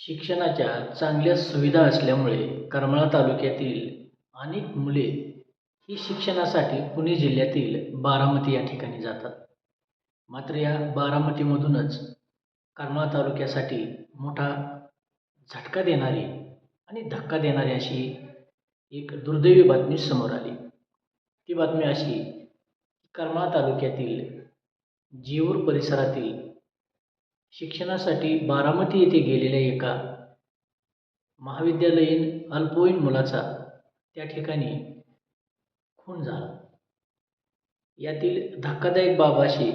शिक्षणाच्या चांगल्या सुविधा असल्यामुळे करमाळा तालुक्यातील अनेक मुले ही शिक्षणासाठी पुणे जिल्ह्यातील बारामती या ठिकाणी जातात. मात्र या बारामतीमधूनच करमाळा तालुक्यासाठी मोठा झटका देणारी आणि धक्का देणारी अशी एक दुर्दैवी बातमी समोर आली. ती बातमी अशी करमाळा तालुक्यातील जेऊर परिसरातील शिक्षणासाठी बारामती येथे गेलेल्या एका महाविद्यालयीन अल्पवयीन मुलाचा त्या ठिकाणी खून झाला. यातील धक्कादायक बाब अशी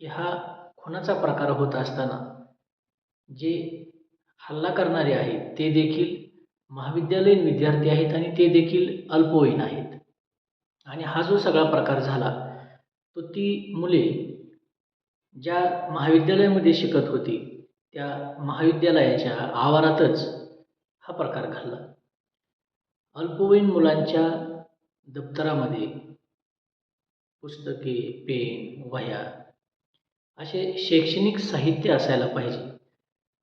की हा खुनाचा प्रकार होत असताना जे हल्ला करणारे आहेत ते देखील महाविद्यालयीन विद्यार्थी आहेत आणि ते देखील अल्पवयीन आहेत. आणि हा जो सगळा प्रकार झाला तो ती मुले ज्या महाविद्यालयामध्ये शिकत होती त्या महाविद्यालयाच्या आवारातच हा प्रकार घडला. अल्पवयीन मुलांच्या दप्तरामध्ये पुस्तके पेन वह्या असे शैक्षणिक साहित्य असायला पाहिजे.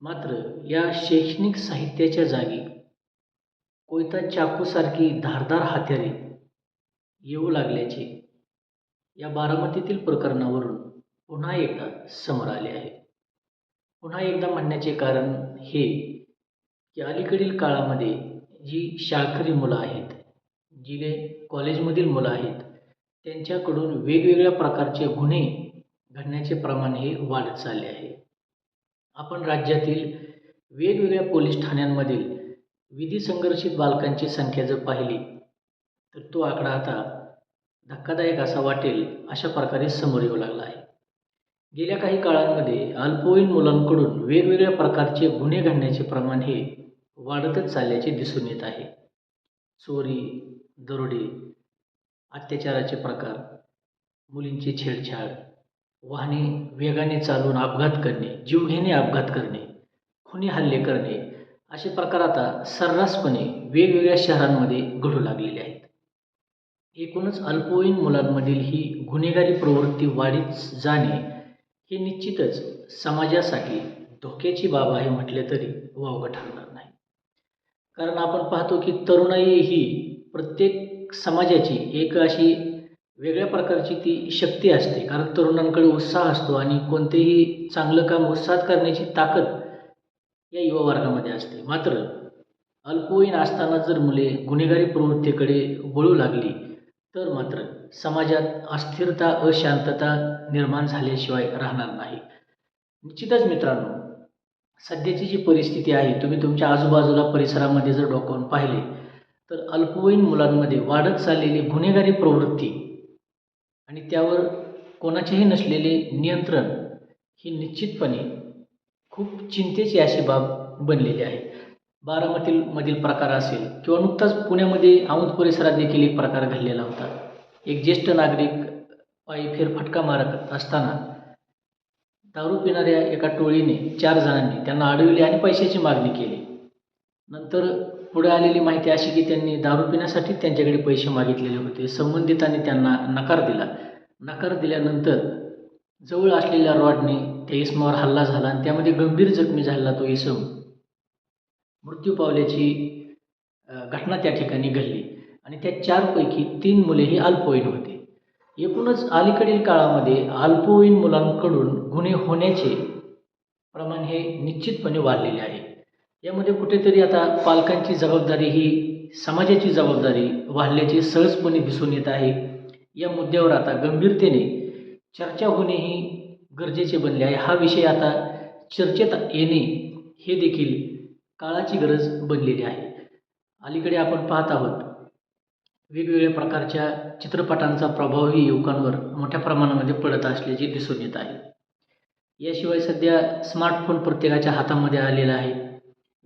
मात्र या शैक्षणिक साहित्याच्या जागी कोयता चाकूसारखी धारदार हत्यारे येऊ लागल्याचे या बारामतीतील प्रकरणावरून पुन्हा एकदा समोर आले आहे. पुन्हा एकदा म्हणण्याचे कारण हे की अलीकडील काळामध्ये जी शाळकरी मुलं आहेत जी कॉलेजमधील मुलं आहेत त्यांच्याकडून वेगवेगळ्या प्रकारचे गुन्हे घडण्याचे प्रमाण हे वाढत चालले आहे. आपण राज्यातील वेगवेगळ्या पोलीस ठाण्यांमधील विधी संघर्षित बालकांची संख्या जर पाहिली तर तो आकडा आता धक्कादायक असा वाटेल अशा प्रकारे समोर येऊ लागला आहे. गेल्या काही काळांमध्ये अल्पवयीन मुलांकडून वेगवेगळ्या प्रकारचे गुन्हे घडण्याचे प्रमाण हे वाढतच चालल्याचे दिसून येत आहे. चोरी दरोडे अत्याचाराचे प्रकार मुलींची छेडछाड वाहने वेगाने चालवून अपघात करणे जीवघेणे अपघात करणे खुनी हल्ले करणे असे प्रकार आता सर्रासपणे वेगवेगळ्या शहरांमध्ये घडू लागलेले आहेत. एकूणच अल्पवयीन मुलांमधील ही गुन्हेगारी प्रवृत्ती वाढीत जाणे हे निश्चितच समाजासाठी धोक्याची बाब आहे म्हटले तरी वावगं ठरणार नाही. कारण आपण पाहतो की तरुणाई ही प्रत्येक समाजाची एक अशी वेगळ्या प्रकारची ती शक्ती असते. कारण तरुणांकडे उत्साह असतो आणि कोणतेही चांगलं काम उत्साहात करण्याची ताकद या युवा वर्गामध्ये असते. मात्र अल्पवयीन असताना जर मुले गुन्हेगारी प्रवृत्तीकडे वळू लागली तर मात्र समाजात अस्थिरता अशांतता निर्माण झाल्याशिवाय राहणार नाही. निश्चितच मित्रांनो सध्याची जी परिस्थिती आहे तुम्ही तुमच्या आजूबाजूला परिसरामध्ये जर डोकावून पाहिले तर अल्पवयीन मुलांमध्ये वाढत चाललेली गुन्हेगारी प्रवृत्ती आणि त्यावर कोणाचेही नसलेले नियंत्रण ही निश्चितपणे खूप चिंतेची अशी बाब बनलेली आहे. बारामतीमधील प्रकार असेल किंवा नुकताच पुण्यामध्ये औंध परिसरात देखील एक प्रकार घडलेला होता. एक ज्येष्ठ नागरिक पायी फेरफटका मारत असताना दारू पिणाऱ्या एका टोळीने चार जणांनी त्यांना अडविले आणि पैशाची मागणी केली. नंतर पुढे आलेली माहिती अशी की त्यांनी दारू पिण्यासाठी त्यांच्याकडे पैसे मागितलेले होते. संबंधितांनी त्यांना नकार दिला. नकार दिल्यानंतर जवळ असलेल्या रॉडने त्या इसमावर हल्ला झाला आणि त्यामध्ये गंभीर जखमी झालेला तो इसम. मृत्यू पावल्याची घटना त्या ठिकाणी घडली. आणि त्या चारपैकी तीन मुले ही अल्पवयीन होते. एकूणच अलीकडील काळामध्ये अल्पवयीन मुलांकडून गुन्हे होण्याचे प्रमाण हे निश्चितपणे वाढलेले आहे. यामध्ये कुठेतरी आता पालकांची जबाबदारी ही समाजाची जबाबदारी वाढल्याचे सहजपणे दिसून येत आहे. या मुद्द्यावर आता गंभीरतेने चर्चा होणे ही गरजेचे बनले आहे. हा विषय आता चर्चेत येणे हे देखील काळाची गरज बनलेली आहे. अलीकडे आपण पाहत आहोत वेगवेगळ्या प्रकारच्या चित्रपटांचा प्रभावही युवकांवर मोठ्या प्रमाणामध्ये पडत असल्याचे दिसून येत आहे. याशिवाय सध्या स्मार्टफोन प्रत्येकाच्या हातामध्ये आलेला आहे.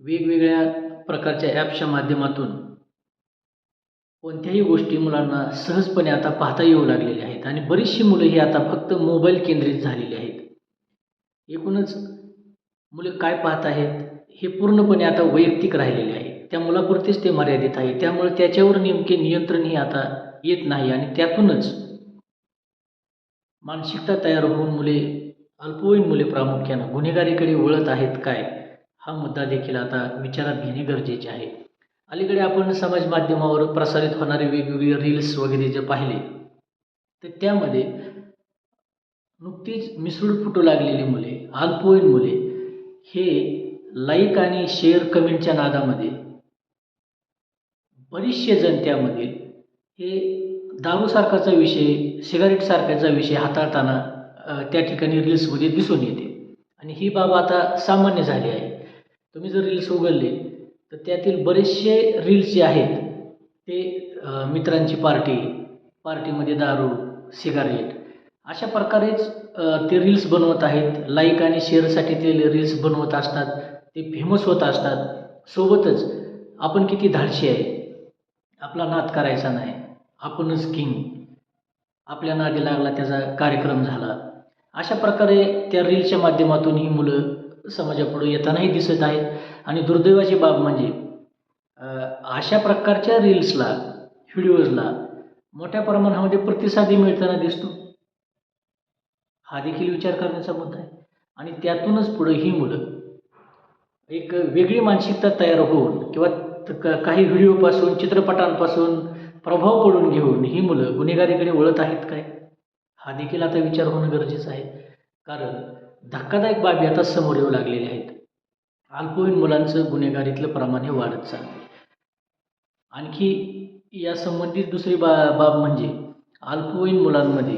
वेगवेगळ्या प्रकारच्या ॲप्सच्या माध्यमातून कोणत्याही गोष्टी मुलांना सहजपणे आता पाहता येऊ लागलेल्या आहेत आणि बरीचशी मुलं ही आता फक्त मोबाईल केंद्रित झालेली आहेत. एकूणच मुलं काय पाहत आहेत? हे पूर्णपणे आता वैयक्तिक राहिलेले आहे. त्या मुलापुरतेच ते मर्यादित आहे. त्यामुळे त्याच्यावर नेमके नियंत्रणही आता येत नाही आणि त्यातूनच मानसिकता तयार होऊन मुले अल्पवयीन मुले प्रामुख्यानं गुन्हेगारीकडे वळत आहेत काय? हा मुद्दा देखील आता विचारात घेणे गरजेचे आहे. अलीकडे आपण समाज माध्यमावर प्रसारित होणारे वेगवेगळे रील्स वगैरे जे पाहिले तर त्यामध्ये नुकतीच मिसळ फुटू लागलेली मुले अल्पवयीन मुले हे लाईक आणि शेअर कमेंटच्या नादामध्ये बरेचसे जण हे दारूसारखाचा विषय सिगारेटसारख्याचा विषय हाताळताना त्या ठिकाणी रील्समध्ये दिसून येते. आणि ही बाब आता सामान्य झाली आहे. तुम्ही जर रील्स उघडले तर त्यातील बरेचसे रील्स जे आहेत ते मित्रांची पार्टी पार्टीमध्ये दारू सिगारेट अशा प्रकारेच ते रील्स बनवत आहेत. लाईक आणि शेअरसाठी ते रील्स बनवत असतात. ते फेमस होत असतात. सोबतच आपण किती धाडशी आहे. आपला नाद करायचा नाही. आपणच किंग आपल्या नादी लागला त्याचा कार्यक्रम झाला. अशा प्रकारे त्या रील्सच्या माध्यमातून ही मुलं समाजापुढे येतानाही दिसत आहेत. आणि दुर्दैवाची बाब म्हणजे अशा प्रकारच्या रील्सला व्हिडिओजला मोठ्या प्रमाणामध्ये प्रतिसादही मिळताना दिसतो. हा देखील विचार करण्याचा मुद्दा आहे. आणि त्यातूनच पुढे ही मुलं एक वेगळी मानसिकता तयार होऊन किंवा त- क- काही व्हिडिओपासून चित्रपटांपासून प्रभाव पडून घेऊन ही मुलं गुन्हेगारीकडे वळत आहेत काय? हा देखील आता विचार होणं गरजेचं आहे. कारण धक्कादायक बाबी आता समोर येऊ लागलेल्या आहेत. अल्पवयीन मुलांचं गुन्हेगारीतलं प्रमाण हे वाढत चाललं आणखी या संबंधित दुसरी बा बाब म्हणजे अल्पवयीन मुलांमध्ये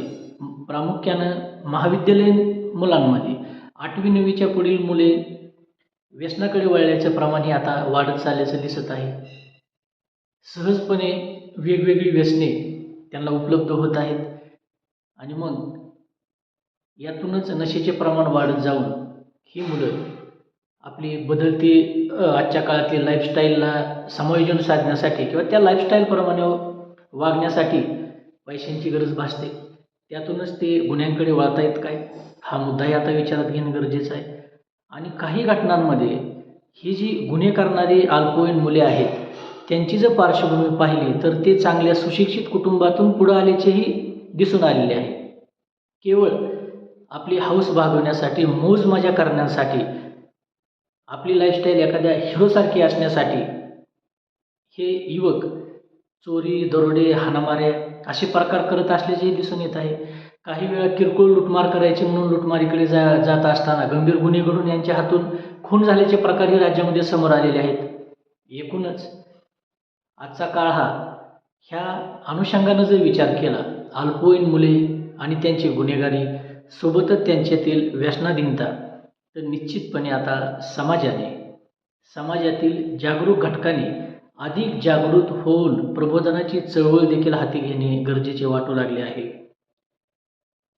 प्रामुख्यानं महाविद्यालयीन मुलांमध्ये आठवी नववीच्या पुढील मुले व्यसनाकडे वळल्याचं प्रमाण हे आता वाढत चालल्याचं दिसत आहे. सहजपणे वेगवेगळी व्यसने त्यांना उपलब्ध होत आहेत. आणि मग यातूनच नशेचे प्रमाण वाढत जाऊन ही मुलं आपली बदलती आजच्या काळातली लाईफस्टाईलला समायोजन साधण्यासाठी किंवा त्या लाईफस्टाईलप्रमाणे वागण्यासाठी पैशांची गरज भासते. त्यातूनच ते गुन्ह्यांकडे वळतायत काय? हा मुद्दाही आता विचारात घेणं गरजेचं आहे. आणि काही घटनांमध्ये ही जी गुन्हे करणारी अल्पवयीन मुले आहेत त्यांची जर पार्श्वभूमी पाहिली तर ते चांगल्या सुशिक्षित कुटुंबातून पुढं आल्याचेही दिसून आलेले आहे. केवळ आपली हौस भागवण्यासाठी मौज मजा करण्यासाठी आपली लाईफस्टाईल एखाद्या हिरोसारखी असण्यासाठी हे युवक चोरी दरोडे हाणामाऱ्या असे प्रकार करत असल्याचेही दिसून येत आहे. काही वेळा किरकोळ लुटमार करायची म्हणून लुटमारीकडे जा जात असताना गंभीर गुन्हे घडून यांच्या हातून खून झाल्याचे प्रकारही राज्यामध्ये समोर आलेले आहेत. एकूणच आजचा काळ हा ह्या अनुषंगानं जर विचार केला अल्पवयीन मुले आणि त्यांची गुन्हेगारी सोबतच त्यांच्यातील व्यसनाधीनता तर निश्चितपणे आता समाजाने समाजातील जागरूक घटकांनी अधिक जागृत होऊन प्रबोधनाची चळवळ देखील हाती घेणे गरजेचे वाटू लागले आहे.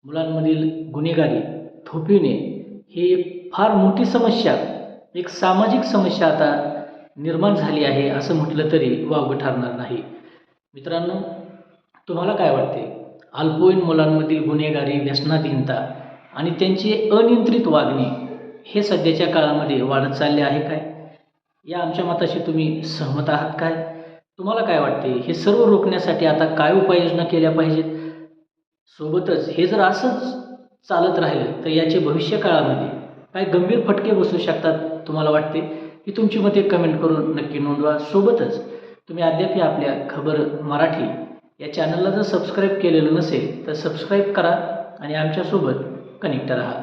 मुलांमधील गुन्हेगारी थोपविणे ही एक फार मोठी समस्या एक सामाजिक समस्या आता निर्माण झाली आहे असं म्हटलं तरी वावगं ठरणार नाही. मित्रांनो तुम्हाला काय वाटते? अल्पवयीन मुलांमधील गुन्हेगारी व्यसनाधीनता आणि त्यांची अनियंत्रित वागणे हे सध्याच्या काळामध्ये वाढत चालले आहे काय? या आमच्या मताशी तुम्ही सहमत आहात काय? तुम्हाला काय वाटते? हे सर्व रोखण्यासाठी आता काय उपाययोजना केल्या पाहिजेत? सोबतच हे जर असंच चालत राहिलं तर याचे भविष्य काळामध्ये काय गंभीर फटके बसू शकतात तुम्हाला वाटते? ही तुमची मते कमेंट करून नक्की नोंदवा. सोबतच तुम्ही अद्याप आपल्या खबर मराठी या चॅनलला जर सबस्क्राईब केलेलं नसेल तर सबस्क्राईब करा आणि आमच्यासोबत कनेक्ट राहा.